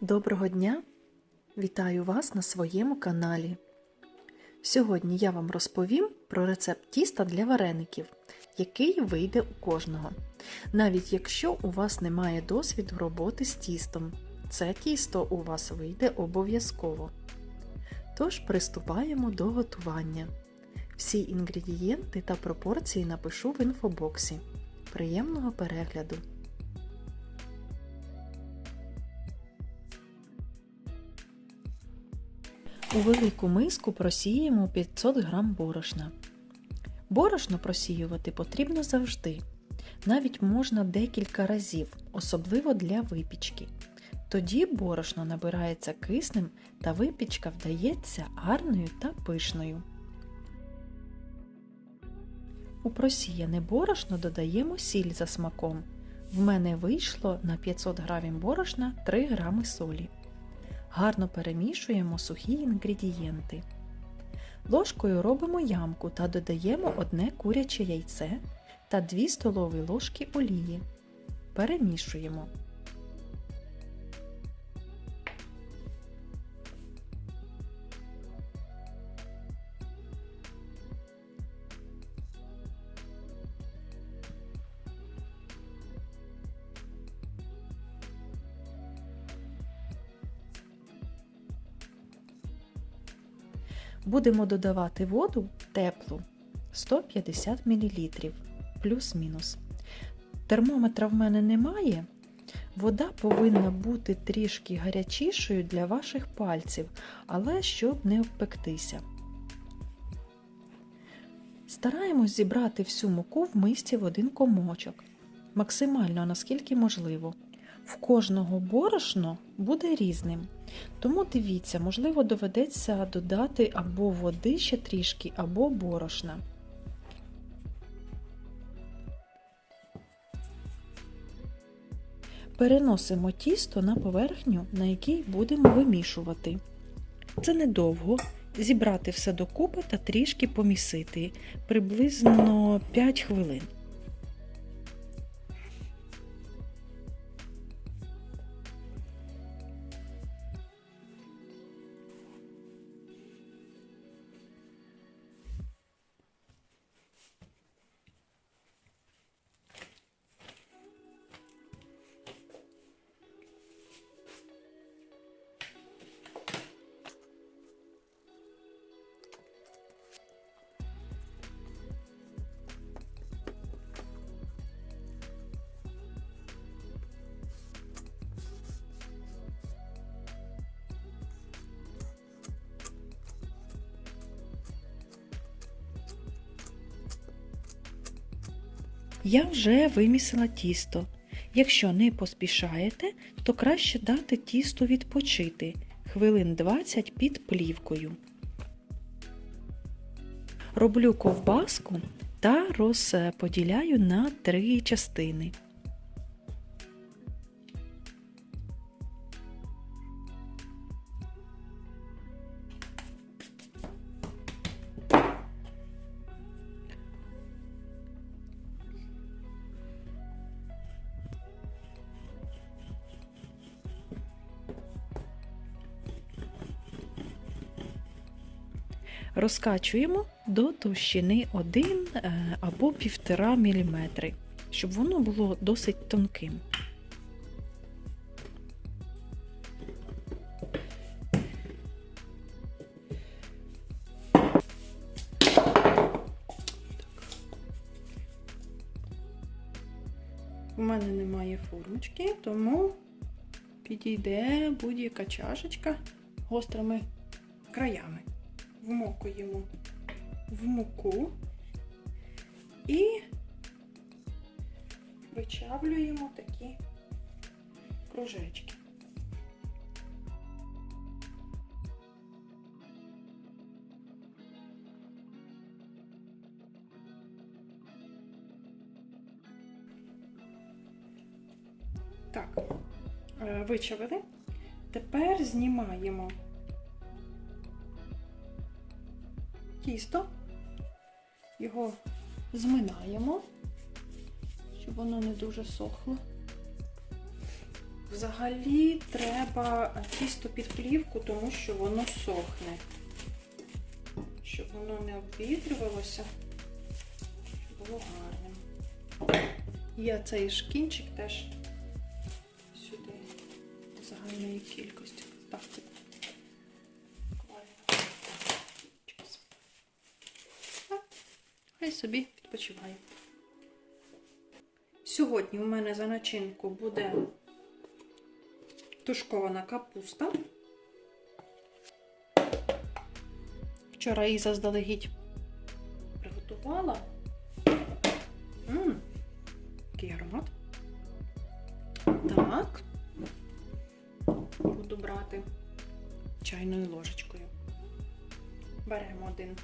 Доброго дня! Вітаю вас на своєму каналі. Сьогодні я вам розповім про рецепт тіста для вареників, який вийде у кожного. Навіть якщо у вас немає досвіду роботи з тістом, це тісто у вас вийде обов'язково. Тож приступаємо до готування. Всі інгредієнти та пропорції напишу в інфобоксі. Приємного перегляду! У велику миску просіємо 500 г борошна. Борошно просіювати потрібно завжди. Навіть можна декілька разів, особливо для випічки. Тоді борошно набирається киснем та випічка вдається гарною та пишною. У просіяне борошно додаємо сіль за смаком. В мене вийшло на 500 г борошна 3 г солі. Гарно перемішуємо сухі інгредієнти. Ложкою робимо ямку та додаємо одне куряче яйце та 2 столові ложки олії. Перемішуємо. Будемо додавати воду теплу 150 мл плюс-мінус. Термометра в мене немає. Вода повинна бути трішки гарячішою для ваших пальців, але щоб не обпектися. Стараємось зібрати всю муку в мисці в один комочок, максимально наскільки можливо. В кожного борошно буде різним. Тому дивіться, можливо, доведеться додати або води ще трішки, або борошна. Переносимо тісто на поверхню, на якій будемо вимішувати. Це недовго. Зібрати все докупи та трішки помісити приблизно 5 хвилин. Я вже вимісила тісто. Якщо не поспішаєте, то краще дати тісту відпочити хвилин 20 під плівкою. Роблю ковбаску та розподіляю на три частини. Розкачуємо до товщини 1 або 1,5 мм, щоб воно було досить тонким. У мене немає формочки, тому підійде будь-яка чашечка гострими краями вмокуємо в муку і вичавлюємо такі кружечки. Так, е, вичавили. Тепер знімаємо тісто, його зминаємо, щоб воно не дуже сохло. Взагалі треба тісто під плівку, тому що воно сохне. Щоб воно не обвітрювалося, щоб було гарним. Я цей шкінчик теж сюди до загальної кількості. Так. Хай собі відпочиває. Сьогодні у мене за начинку буде тушкована капуста. Вчора її заздалегідь приготувала. Ммм, який аромат. Так. Буду брати чайною ложечкою. Беремо один.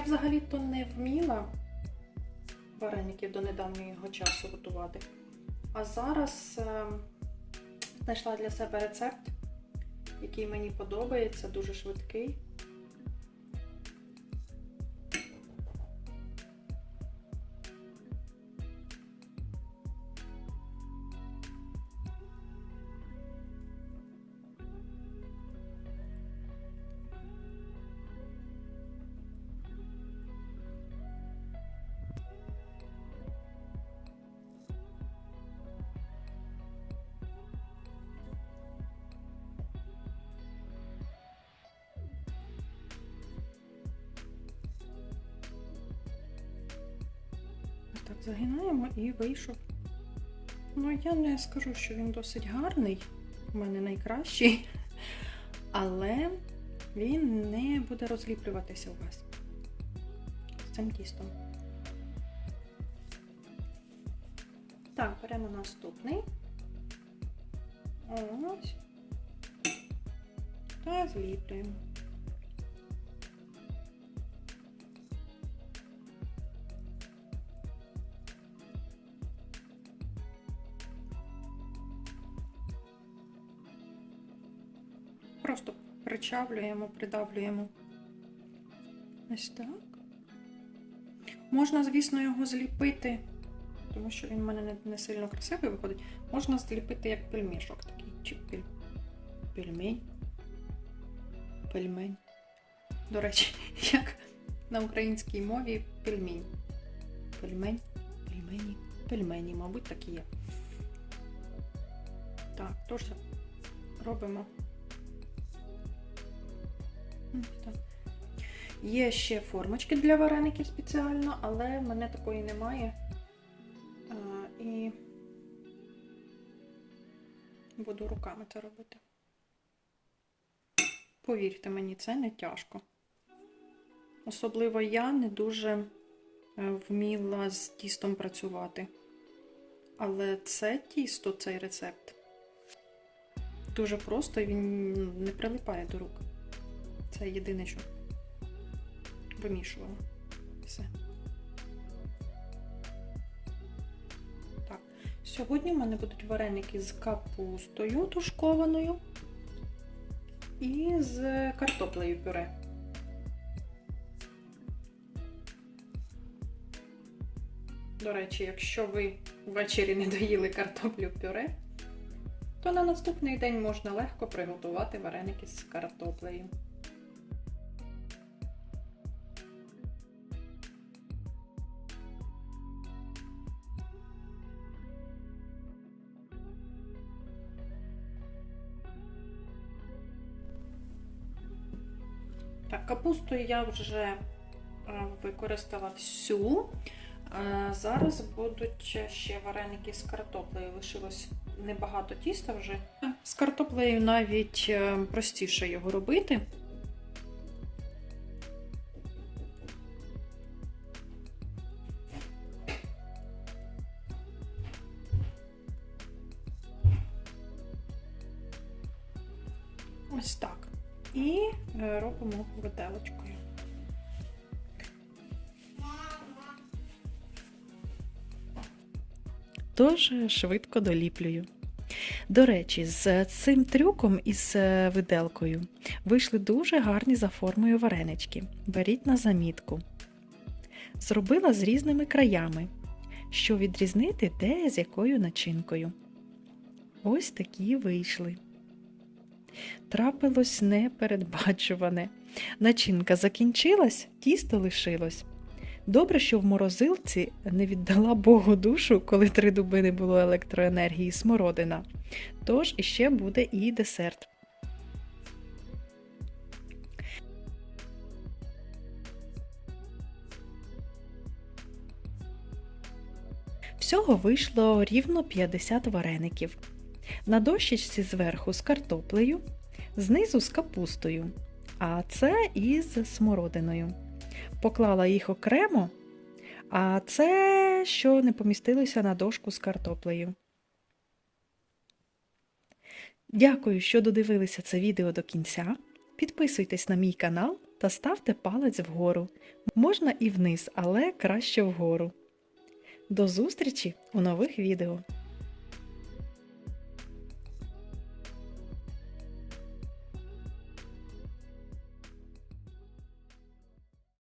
Я взагалі-то не вміла вареників до недавнього часу готувати. А зараз е, знайшла для себе рецепт, який мені подобається, дуже швидкий. Загинаємо і вийшов. Ну, я не скажу, що він досить гарний, у мене найкращий, але він не буде розліплюватися у вас з цим тістом. Так, беремо наступний. Ось. Та зліплюємо. Просто причавлюємо, придавлюємо. Ось так. Можна, звісно, його зліпити, тому що він в мене не, сильно красивий виходить. Можна зліпити як пельмішок такий. Чи пель... пельмень. Пельмень. До речі, як на українській мові пельмінь. Пельмень, пельмені, пельмені, мабуть, так і є. Так, тож робимо. Є ще формочки для вареників спеціально, але в мене такої немає. А, і буду руками це робити. Повірте мені, це не тяжко. Особливо я не дуже е, вміла з тістом працювати. Але це тісто, цей рецепт, дуже просто і він не прилипає до рук. Це єдине, що вимішувала. Все. Так. Сьогодні в мене будуть вареники з капустою тушкованою і з картоплею пюре. До речі, якщо ви ввечері не доїли картоплю пюре, то на наступний день можна легко приготувати вареники з картоплею. Так, капусту я вже е, використала всю. Е, Зараз будуть ще вареники з картоплею. Лишилось небагато тіста вже. З картоплею навіть е, простіше його робити. Ось так. І е, робимо виделочкою. Тож швидко доліплюю. До речі, з цим трюком із е, виделкою вийшли дуже гарні за формою варенички. Беріть на замітку. Зробила з різними краями, що відрізнити де з якою начинкою. ось такі вийшли. Трапилось непередбачуване. Начинка закінчилась, тісто лишилось. Добре, що в морозилці не віддала Богу душу, коли три дуби не було електроенергії смородина. Тож іще буде і десерт. Всього вийшло рівно 50 вареників. На дощечці зверху з картоплею, знизу з капустою, а це із смородиною. Поклала їх окремо, а це, що не помістилося на дошку з картоплею. Дякую, що додивилися це відео до кінця. Підписуйтесь на мій канал та ставте палець вгору. Можна і вниз, але краще вгору. До зустрічі у нових відео!